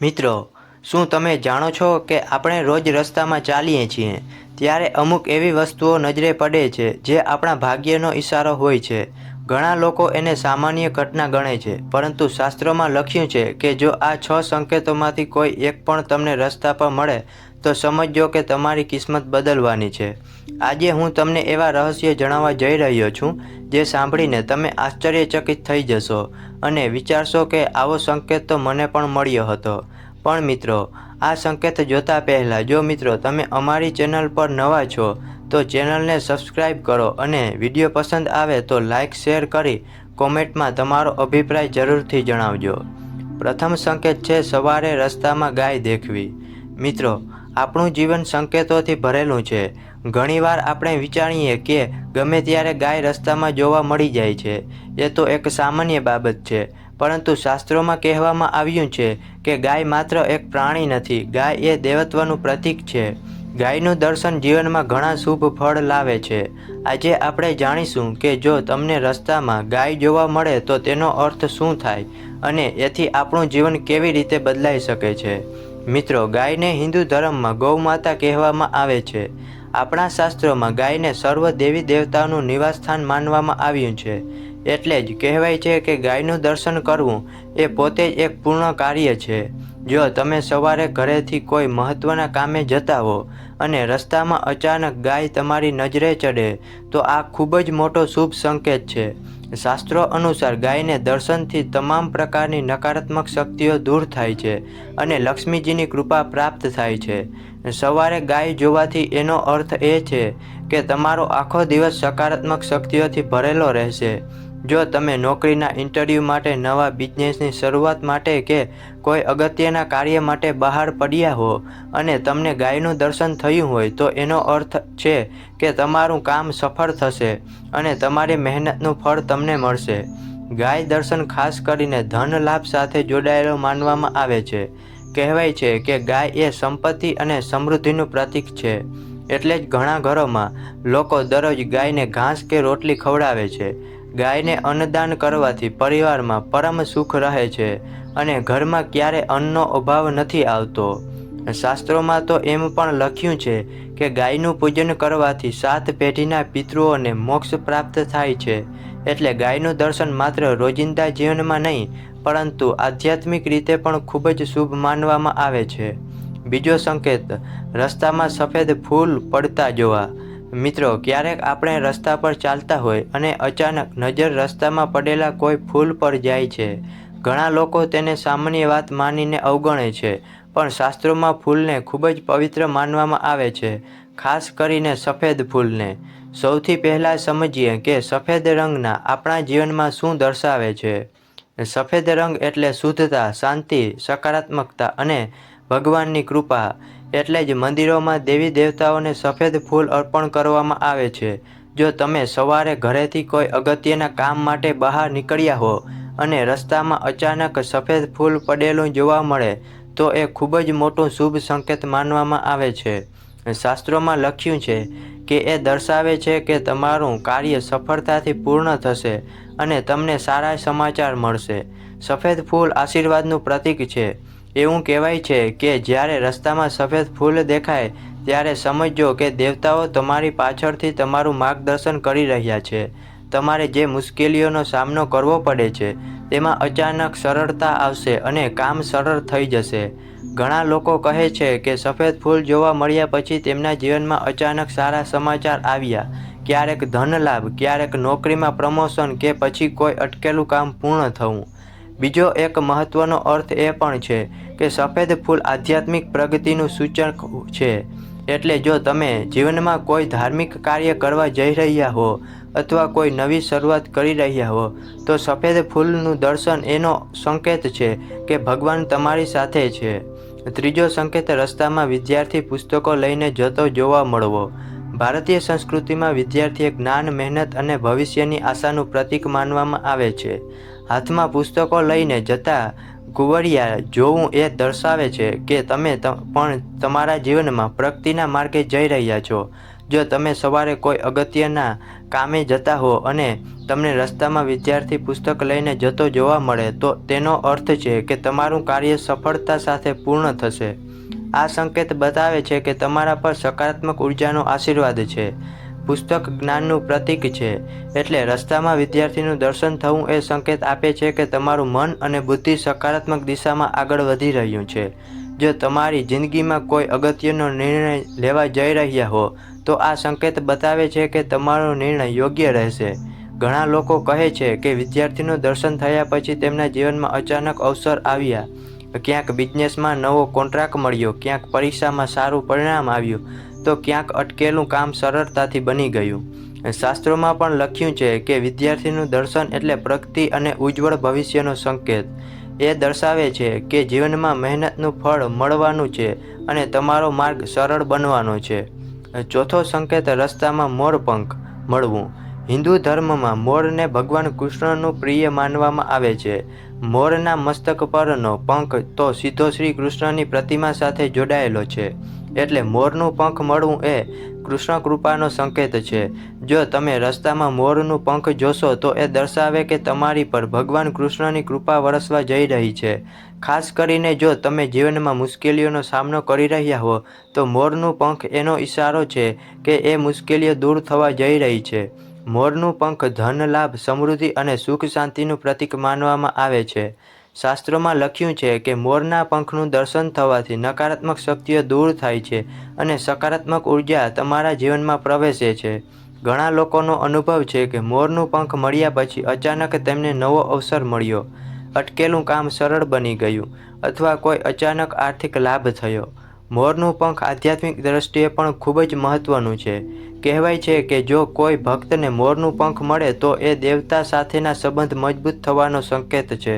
મિત્રો, શું તમે જાણો છો કે આપણે રોજ રસ્તામાં ચાલીએ છીએ, ત્યારે અમુક એવી વસ્તુઓ નજરે પડે છે જે આપણા ભાગ્યનો ઈશારો હોય છે. ઘણા લોકો એને સામાન્ય ઘટના ગણે છે, પરંતુ શાસ્ત્રોમાં લખ્યું છે કે જો આ છ સંકેતોમાંથી કોઈ એક પણ તમને રસ્તા પર મળે તો સમજજો કે તમારી કિસ્મત બદલવાની છે. આજે હું તમને એવા રહસ્ય જણાવવા જઈ રહ્યો છું, જે સાંભળીને તમે આશ્ચર્યચકિત થઈ જશો અને વિચારશો કે આવો સંકેત તો મને પણ મળ્યો હતો. પણ મિત્રો, આ સંકેત જોતા પહેલાં જો મિત્રો તમે અમારી ચેનલ પર નવા છો, તો ચેનલને સબસ્ક્રાઇબ કરો અને વીડિયો પસંદ આવે તો લાઇક, શેર કરી કોમેન્ટમાં તમારો અભિપ્રાય જરૂરથી જણાવજો. પ્રથમ સંકેત છે, સવારે રસ્તામાં ગાય દેખવી. મિત્રો, આપણું જીવન સંકેતોથી ભરેલું છે. ઘણીવાર આપણે વિચારીએ કે ગમે ત્યારે ગાય રસ્તામાં જોવા મળી જાય છે, એ તો એક સામાન્ય બાબત છે. પરંતુ શાસ્ત્રોમાં કહેવામાં આવ્યું છે કે ગાય માત્ર એક પ્રાણી નથી, ગાય એ દેવત્વનું પ્રતીક છે. ગાયનું દર્શન જીવનમાં ઘણા શુભ ફળ લાવે છે. આજે આપણે જાણીશું કે જો તમને રસ્તામાં ગાય જોવા મળે તો તેનો અર્થ શું થાય અને એથી આપણું જીવન કેવી રીતે બદલાઈ શકે છે. મિત્રો, ગાયને હિન્દુ ધર્મમાં ગૌમાતા કહેવામાં આવે છે. આપણા શાસ્ત્રોમાં ગાયને સર્વ દેવી દેવતાઓનું નિવાસસ્થાન માનવામાં આવ્યું છે. એટલે જ કહેવાય છે કે ગાયનું દર્શન કરવું એ પોતે જ એક પૂર્ણ કાર્ય છે. જો તમે સવારે ઘરેથી કોઈ મહત્ત્વના કામે જતા હો અને રસ્તામાં અચાનક ગાય તમારી નજરે ચડે, તો આ ખૂબ જ મોટો શુભ સંકેત છે. શાસ્ત્રો અનુસાર ગાયને દર્શનથી તમામ પ્રકારની નકારાત્મક શક્તિઓ દૂર થાય છે અને લક્ષ્મીજીની કૃપા પ્રાપ્ત થાય છે. સવારે ગાય જોવાથી એનો અર્થ એ છે કે તમારો આખો દિવસ સકારાત્મક શક્તિઓથી ભરેલો રહેશે. જો તમે નોકરીના ઇન્ટરવ્યૂ માટે નવા બિઝનેસની શરૂઆત માટે કે કોઈ અગત્યના કાર્ય માટે બહાર પડ્યા હો અને તમને ગાયનું દર્શન થયું હોય તો એનો અર્થ છે કે તમારું કામ સફળ થશે અને તમારી મહેનતનું ફળ તમને મળશે. ગાય દર્શન ખાસ કરીને ધન લાભ સાથે જોડાયેલો માનવામાં આવે છે. કહેવાય છે કે ગાય એ સંપત્તિ અને સમૃદ્ધિનું પ્રતીક છે. એટલે જ ઘણા ઘરોમાં લોકો દરરોજ ગાયને ઘાસ કે રોટલી ખવડાવે છે. ગાયને અન્નદાન કરવાથી પરિવારમાં પરમ સુખ રહે છે અને ઘરમાં ક્યારે અન્નનો અભાવ નથી આવતો. શાસ્ત્રોમાં તો એમ પણ લખ્યું છે કે ગાયનું પૂજન કરવાથી સાત પેઢીના પિતૃઓને મોક્ષ પ્રાપ્ત થાય છે. એટલે ગાયનું દર્શન માત્ર રોજિંદા જીવનમાં નહીં, પરંતુ આધ્યાત્મિક રીતે પણ ખૂબ જ શુભ માનવામાં આવે છે. બીજો સંકેત, રસ્તામાં સફેદ ફૂલ પડતા જોવા. મિત્રો, ક્યારેક આપણે રસ્તા પર ચાલતા હોય અને અચાનક નજર રસ્તામાં પડેલા કોઈ ફૂલ પર જાય છે. ઘણા લોકો તેને સામાન્ય વાત માનીને અવગણે છે, પણ શાસ્ત્રોમાં ફૂલને ખૂબ જ પવિત્ર માનવામાં આવે છે, ખાસ કરીને સફેદ ફૂલને. સૌથી પહેલાં સમજીએ કે સફેદ રંગના આપણા જીવનમાં શું દર્શાવે છે. સફેદ રંગ એટલે શુદ્ધતા, શાંતિ, સકારાત્મકતા અને ભગવાનની કૃપા. એટલે જ મંદિરોમાં દેવી દેવતાઓને સફેદ ફૂલ અર્પણ કરવામાં આવે છે. જો તમે સવારે ઘરેથી કોઈ અગત્યના કામ માટે બહાર નીકળ્યા હો અને રસ્તામાં અચાનક સફેદ ફૂલ પડેલું જોવા મળે, તો એ ખૂબ જ મોટું શુભ સંકેત માનવામાં આવે છે. શાસ્ત્રોમાં લખ્યું છે કે એ દર્શાવે છે કે તમારું કાર્ય સફળતાથી પૂર્ણ થશે અને તમને સારા સમાચાર મળશે. સફેદ ફૂલ આશીર્વાદનું પ્રતીક છે. એવું કહેવાય છે કે જ્યારે રસ્તામાં સફેદ ફૂલ દેખાય, ત્યારે સમજો કે દેવતાઓ તમારી પાછળથી તમારું માર્ગદર્શન કરી રહ્યા છે. તમારે જે મુશ્કેલીઓનો સામનો કરવો પડે છે, તેમાં અચાનક સરળતા આવશે અને કામ સરળ થઈ જશે. ઘણા લોકો કહે છે કે સફેદ ફૂલ જોવા મળ્યા પછી તેમના જીવનમાં અચાનક સારા સમાચાર આવ્યા. ક્યારેક ધન લાભ ક્યારેક નોકરીમાં પ્રમોશન કે પછી કોઈ અટકેલું કામ પૂર્ણ થવું. બીજો એક મહત્ત્વનો અર્થ એ પણ છે કે સફેદ ફૂલ આધ્યાત્મિક પ્રગતિનું સૂચક છે. એટલે જો તમે જીવનમાં કોઈ ધાર્મિક કાર્ય કરવા જઈ રહ્યા હો અથવા કોઈ નવી શરૂઆત કરી રહ્યા હો, તો સફેદ ફૂલનું દર્શન એનો સંકેત છે કે ભગવાન તમારી સાથે છે. ત્રીજો સંકેત, રસ્તામાં વિદ્યાર્થી પુસ્તકો લઈને જતો જોવા મળવો. ભારતીય સંસ્કૃતિમાં વિદ્યાર્થીએ જ્ઞાન, મહેનત અને ભવિષ્યની આશાનું પ્રતીક માનવામાં આવે છે. હાથમાં પુસ્તકો લઈને જતા કુંવરિયા જોવું એ દર્શાવે છે કે તમે પણ તમારા જીવનમાં પ્રગતિના માર્ગે જઈ રહ્યા છો. જો તમે સવારે કોઈ અગત્યના કામે જતા હો અને તમને રસ્તામાં વિદ્યાર્થી પુસ્તક લઈને જતો જોવા મળે, તો તેનો અર્થ છે કે તમારું કાર્ય સફળતા સાથે પૂર્ણ થશે. આ સંકેત બતાવે છે કે તમારા પર સકારાત્મક ઉર્જાનો આશીર્વાદ છે. પુસ્તક જ્ઞાનનું પ્રતીક છે. એટલે રસ્તામાં વિદ્યાર્થીનું દર્શન થવું એ સંકેત આપે છે કે તમારું મન અને બુદ્ધિ સકારાત્મક દિશામાં આગળ વધી રહ્યું છે. જો તમારી જિંદગીમાં કોઈ અગત્યનો નિર્ણય લેવા જઈ રહ્યા હો, તો આ સંકેત બતાવે છે કે તમારો નિર્ણય યોગ્ય રહેશે. ઘણા લોકો કહે છે કે વિદ્યાર્થીનું દર્શન થયા પછી તેમના જીવનમાં અચાનક અવસર આવ્યા. ક્યાંક બિઝનેસમાં નવો કોન્ટ્રાક્ટ મળ્યો, ક્યાંક પરીક્ષામાં સારું પરિણામ આવ્યું. તો ક્યાંક અટકેલું કામ સરળતાથી બની ગયું. શાસ્ત્રોમાં પણ લખ્યું છે કે વિદ્યાર્થીનું દર્શન એટલે પ્રગતિ અને ઉજ્જવળ ભવિષ્યનો સંકેત. એ દર્શાવે છે કે જીવનમાં મહેનતનું ફળ મળવાનું છે અને તમારો માર્ગ સરળ બનવાનો છે. ચોથો સંકેત, રસ્તામાં મોરપંખ મળવું. હિન્દુ ધર્મમાં મોરને ભગવાન કૃષ્ણનું પ્રિય માનવામાં આવે છે. મોરના મસ્તક પરનો પંખ તો સીધો શ્રી કૃષ્ણની પ્રતિમા સાથે જોડાયેલો છે. એટલે મોરનું પંખ મળવું એ કૃષ્ણ કૃપાનો સંકેત છે. જો તમે રસ્તામાં મોરનું પંખ જોશો તો એ દર્શાવે કે તમારી પર ભગવાન કૃષ્ણની કૃપા વરસવા જઈ રહી છે. ખાસ કરીને જો તમે જીવનમાં મુશ્કેલીઓનો સામનો કરી રહ્યા હો, તો મોરનું પંખ એનો ઈશારો છે કે એ મુશ્કેલીઓ દૂર થવા જઈ રહી છે. મોરનું પંખ ધન, લાભ, સમૃદ્ધિ અને સુખ શાંતિનું પ્રતીક માનવામાં આવે છે. શાસ્ત્રોમાં લખ્યું છે કે મોરના પંખનું દર્શન થવાથી નકારાત્મક શક્તિઓ દૂર થાય છે અને સકારાત્મક ઊર્જા તમારા જીવનમાં પ્રવેશે છે. ઘણા લોકોનો અનુભવ છે કે મોરનું પંખ મળ્યા પછી અચાનક તેમને નવો અવસર મળ્યો. અટકેલું કામ સરળ બની ગયું અથવા કોઈ અચાનક આર્થિક લાભ થયો. મોરનું પંખ આધ્યાત્મિક દ્રષ્ટિએ પણ ખૂબ જ મહત્વનું છે. કહેવાય છે કે જો કોઈ ભક્તને મોરનું પંખ મળે તો એ દેવતા સાથેના સંબંધ મજબૂત થવાનો સંકેત છે.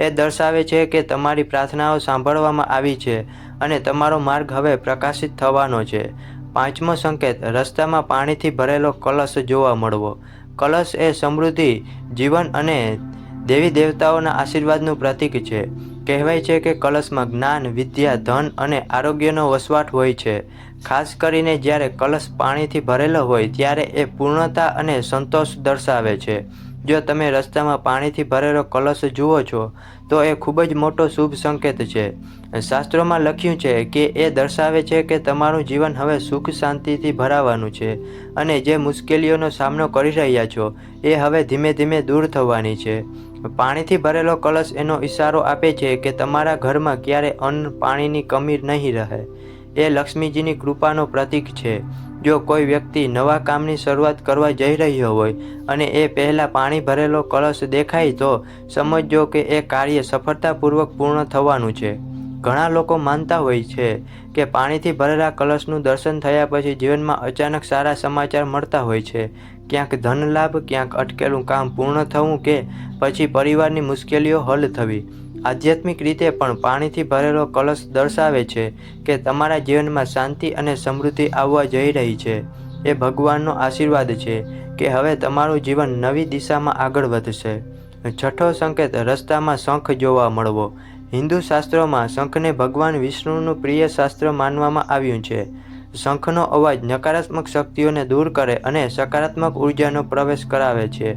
એ દર્શાવે છે કે તમારી પ્રાર્થનાઓ સાંભળવામાં આવી છે અને તમારો માર્ગ હવે પ્રકાશિત થવાનો છે. પાંચમો સંકેત, રસ્તામાં પાણીથી ભરેલો કલશ જોવા મળવો. કલશ એ સમૃદ્ધિ, જીવન અને દેવી દેવતાઓના આશીર્વાદનું પ્રતીક છે. કહેવાય છે કે કલશમાં જ્ઞાન, વિદ્યા, ધન અને આરોગ્યનો વસવાટ હોય છે. ખાસ કરીને જ્યારે કલશ પાણીથી ભરેલો હોય ત્યારે એ પૂર્ણતા અને સંતોષ દર્શાવે છે. જો તમે રસ્તામાં પાણીથી ભરેલો કલશ જુઓ છો, તો એ ખૂબ જ મોટો શુભ સંકેત છે. શાસ્ત્રોમાં લખ્યું છે કે એ દર્શાવે છે કે તમારું જીવન હવે સુખ શાંતિથી ભરાવાનું છે અને જે મુશ્કેલીઓનો સામનો કરી રહ્યા છો, એ હવે ધીમે ધીમે દૂર થવાની છે. પાણીથી ભરેલો કલશ એનો ઇશારો આપે છે કે તમારા ઘરમાં ક્યારે અન્ન પાણીની કમી નહીં રહે. એ લક્ષ્મીજીની કૃપાનો પ્રતીક છે. જો કોઈ વ્યક્તિ નવા કામની શરૂઆત કરવા જઈ રહ્યો હોય અને એ પહેલાં પાણી ભરેલો કળશ દેખાય તો સમજજો કે એ કાર્ય સફળતાપૂર્વક પૂર્ણ થવાનું છે. ઘણા લોકો માનતા હોય છે કે પાણીથી ભરેલા કળશનું દર્શન થયા પછી જીવનમાં અચાનક સારા સમાચાર મળતા હોય છે. ક્યાંક ધન લાભ ક્યાંક અટકેલું કામ પૂર્ણ થવું કે પછી પરિવારની મુશ્કેલીઓ હલ થવી. આધ્યાત્મિક રીતે પણ પાણીથી ભરેલો કલશ દર્શાવે છે કે તમારા જીવનમાં શાંતિ અને સમૃદ્ધિ આવવા જઈ રહી છે. એ ભગવાનનો આશીર્વાદ છે કે હવે તમારું જીવન નવી દિશામાં આગળ વધશે. છઠ્ઠો સંકેત, રસ્તામાં શંખ જોવા મળવો. હિન્દુ શાસ્ત્રોમાં શંખને ભગવાન વિષ્ણુનું પ્રિય શાસ્ત્ર માનવામાં આવ્યું છે. શંખનો અવાજ નકારાત્મક શક્તિઓને દૂર કરે અને સકારાત્મક ઉર્જાનો પ્રવેશ કરાવે છે.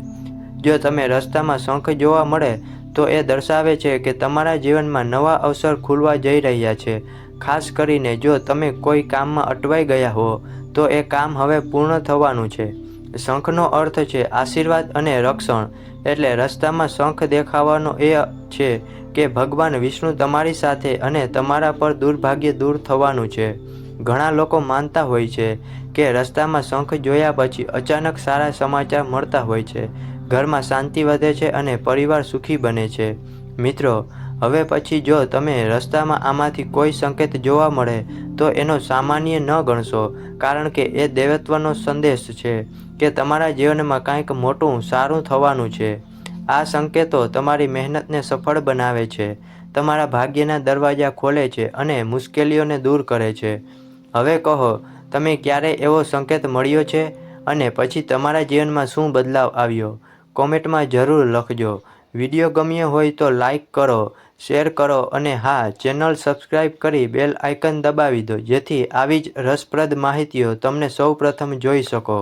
જો તમે રસ્તામાં શંખ જોવા મળે તો એ દર્શાવે છે કે તમારા જીવનમાં નવા અવસર ખુલવા જઈ રહ્યા છે. ખાસ કરીને જો તમે કોઈ કામમાં અટવાઈ ગયા હો, તો એ કામ હવે પૂર્ણ થવાનું છે. શંખનો અર્થ છે આશીર્વાદ અને રક્ષણ. એટલે રસ્તામાં શંખ દેખાવાનો એ છે કે ભગવાન વિષ્ણુ તમારી સાથે અને તમારા પર દુર્ભાગ્ય દૂર થવાનું છે. ઘણા લોકો માનતા હોય છે કે રસ્તામાં શંખ જોયા પછી અચાનક સારા સમાચાર મળતા હોય છે. ઘરમાં શાંતિ વધે છે અને પરિવાર સુખી બને છે. મિત્રો, હવે પછી જો તમે રસ્તામાં આમાંથી કોઈ સંકેત જોવા મળે, તો એનો સામાન્ય ન ગણશો, કારણ કે એ દેવત્વનો સંદેશ છે કે તમારા જીવનમાં કાંઈક મોટું, સારું થવાનું છે. આ સંકેતો તમારી મહેનતને સફળ બનાવે છે, તમારા ભાગ્યના દરવાજા ખોલે છે અને મુશ્કેલીઓને દૂર કરે છે. હવે કહો, તમે ક્યારે એવો સંકેત મળ્યો છે? અને પછી તમારા જીવનમાં શું બદલાવ આવ્યો? કોમેન્ટમાં જરૂર લખજો. વીડિયો ગમ્યો હોય તો લાઈક કરો, શેર કરો અને હા, ચેનલ સબસ્ક્રાઈબ કરી બેલ આઇકન દબાવી દો, જેથી આવી જ રસપ્રદ માહિતીઓ તમને સૌપ્રથમ જોઈ શકો.